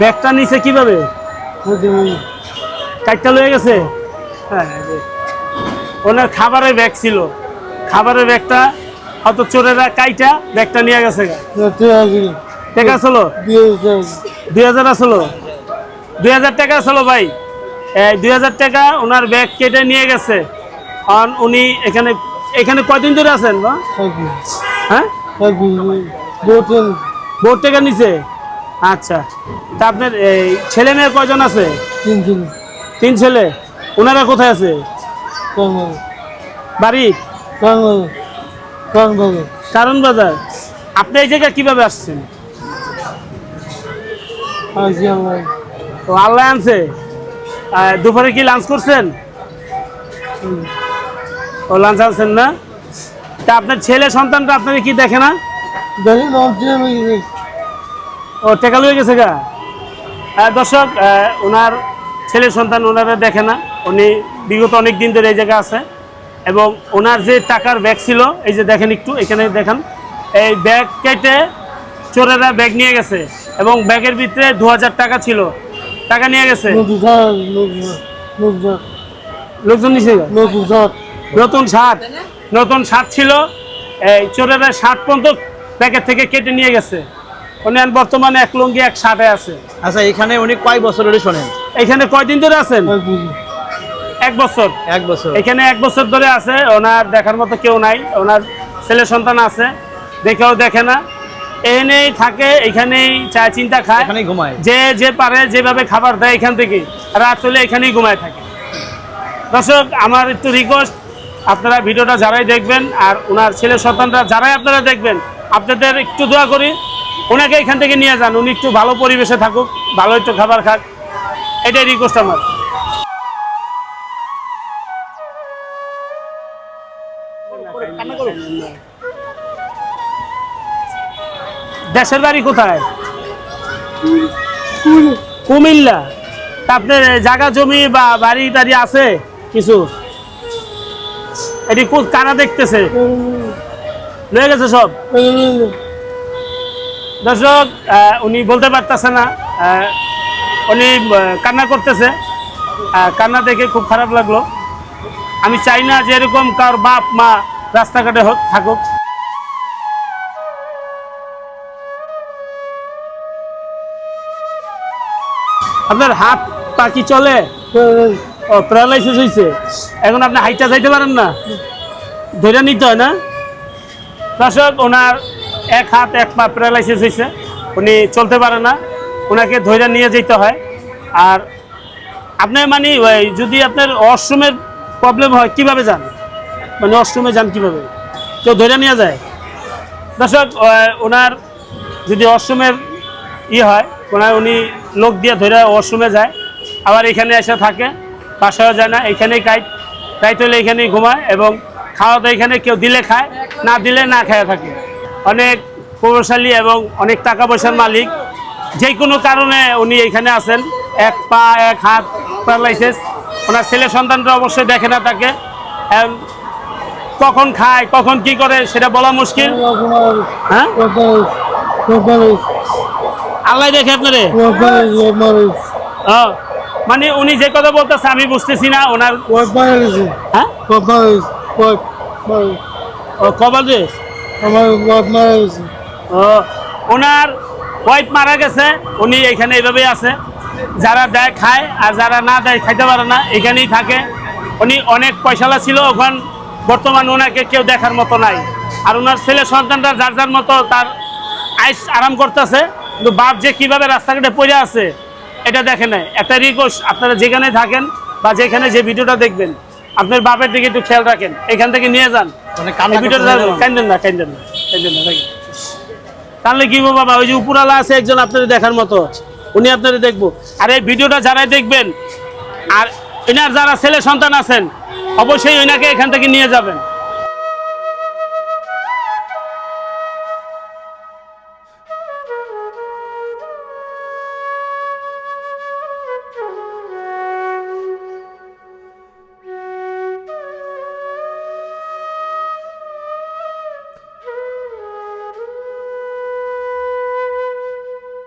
ব্যাগটা নিচে কীভাবে? চারটা লয়ে গেছে? হ্যাঁ ওনার খাবারের ব্যাগ ছিল। খাবারের ব্যাগটা অত চোরেরা কাইটা ব্যাগটা নিয়ে গেছে টাকা ছিল? দুই হাজার আসলো দুই হাজার টাকা আসলো ভাই? এই দুই হাজার টাকা ওনার ব্যাগ কেটে নিয়ে গেছে। কারণ উনি এখানে এখানে কয়দিন ধরে আছেন বা? হ্যাঁ? বোর্ড টাকা নিছে? আচ্ছা। তা আপনার এই ছেলে মেয়ে কয়জন আছে? তিন ছেলে। ওনারা কোথায় আছে? বাড়ি? কারণ বাজার। আপনি এই জায়গায় কীভাবে আসছেন? তো আল্লাহ। আনছে। দুপুরে কি লাঞ্চ করছেন? ও লাঞ্চ আনছেন না। তা আপনার ছেলে সন্তানটা আপনাকে কি দেখে না? ও টেকা লয়ে গেছে গা? দর্শক ওনার ছেলে সন্তান ওনারা দেখে না। উনি বিগত অনেক দিন ধরে এই জায়গায় আছে। এবং ওনার যে টাকার ব্যাগ ছিল এই যে দেখেন একটু এখানে দেখেন এই ব্যাগ কেটে চোরেরা ব্যাগ নিয়ে গেছে। এবং ব্যাগের ভিতরে দু হাজার টাকা ছিল। টাকা নিয়ে গেছে? লোকজন নিচে নতুন শার্ট। নতুন শার্ট ছিল। এই চোরেরা শার্ট পর্যন্ত প্যাকেট থেকে কেটে নিয়ে গেছে। উনি বর্তমানে এক লুঙ্গি এক শার্টে আছে। আচ্ছা এখানে উনি কয় বছর ধরে শোনেন? এখানে কয়দিন ধরে আছেন? এক বছর। এক বছর। এখানে এক বছর ধরে আছে ওনার দেখার মতো কেউ নাই ওনার ছেলে সন্তান আছে দেখেও দেখে না। এনেই থাকে এখানেই চা চিন্তা খায়। এখানেই ঘুমায়। যে যে পারে যেভাবে খাবার দেয় এখান থেকে রাত চলে এখানেই ঘুমায় থাকে। দর্শক আমার একটু রিকোয়েস্ট আপনারা ভিডিওটা যারাই দেখবেন আর ওনার ছেলে সন্তানরা যারাই আপনারা দেখবেন আপনাদের একটু দোয়া করি। ওনাকে এখান থেকে নিয়ে যান, উনি একটু ভালো পরিবেশে থাকুক ভালো একটু খাবার খাক। এটাই রিকোয়েস্ট আমার। দেশের বাড়ি কোথায়? কুমিল্লা। আপনার জায়গা, জমি বা বাড়ি টাড়ি আছে কিছু? এটি কারা দেখতেছে? লয়ে গেছে সব? দর্শক উনি বলতে পারতেছে না উনি কান্না করতেছে। কান্না দেখে খুব খারাপ লাগল। আমি চাই না যে এরকম কার বাপ মা রাস্তাঘাটে থাকুক। আপনার হাত পা কি চলে? ও প্যারালাইসিস হয়েছে এখন আপনি হাইটা যাইতে পারেন না। ধরে নিতে হয় না? দর্শক, ওনার এক হাত, এক পা প্যারালাইসিস হয়েছে। উনি চলতে পারে না। ওনাকে ধৈর্য নিয়ে যেতে হয়। আর আপনার মানে ওই যদি আপনার অশ্রমের প্রবলেম হয়, কীভাবে যান? মানে অশ্রমে যান কীভাবে? কেউ ধৈর্য নিয়ে যায়? দর্শক ওনার যদি অশ্রমের ই হয়, ওনার উনি লোক দিয়ে ধরে ওয়াশরুমে যায়। আবার এখানে এসে থাকে, বাসায়ও যায় না। এখানেই কাইট রাইত হলে এখানেই ঘুমায় এবং খাওয়া দাওয়া এখানে কেউ দিলে খায়। না দিলে না খায় থাকে। অনেক প্রভাবশালী এবং অনেক টাকা পয়সার মালিক। যে কোনো কারণে উনি এখানে আছেন। এক পা, এক হাত প্যারালাইসিস ওনার ছেলে সন্তানরা অবশ্যই দেখে না তাকে। কখন খায়, কখন কি করে, সেটা বলা মুশকিল। হ্যাঁ? আল্লাহ দেখে আপনারে। মানে উনি যে কথা বলতেছে আমি বুঝতেছি না, ওনার হ্যাঁ? ওনার ওয়াইফ মারা গেছে উনি এখানে এইভাবেই আছে। যারা দেয় খায় আর যারা না দেয় খাইতে পারে না এখানেই থাকে। উনি অনেক পয়সালা ছিল ওখান বর্তমান ওনাকে কেউ দেখার মতো নাই। আর ওনার ছেলে সন্তানরা যার যার মতো তার আইস আরাম করতেছে কিন্তু বাপ যে কীভাবে রাস্তাঘাটে পড়ে আছে এটা দেখে নাই। একটা রিকোয়েস্ট আপনারা যেখানে থাকেন বা যেখানে যে ভিডিওটা দেখবেন আপনার বাপের দিকে একটু খেয়াল রাখেন। এখান থেকে নিয়ে যান। মানে কান্না কান্দেন না। কান্দেন না কান্দেন না থাকেন। তাহলে কি বলব বাবা ওই যে উপরালা আছে একজন আপনাদের দেখার মতো উনি আপনাদের দেখব। আর এই ভিডিওটা যারাই দেখবেন আর এনার যারা ছেলে সন্তান আছেন অবশ্যই ওনাকে এখান থেকে নিয়ে যাবেন।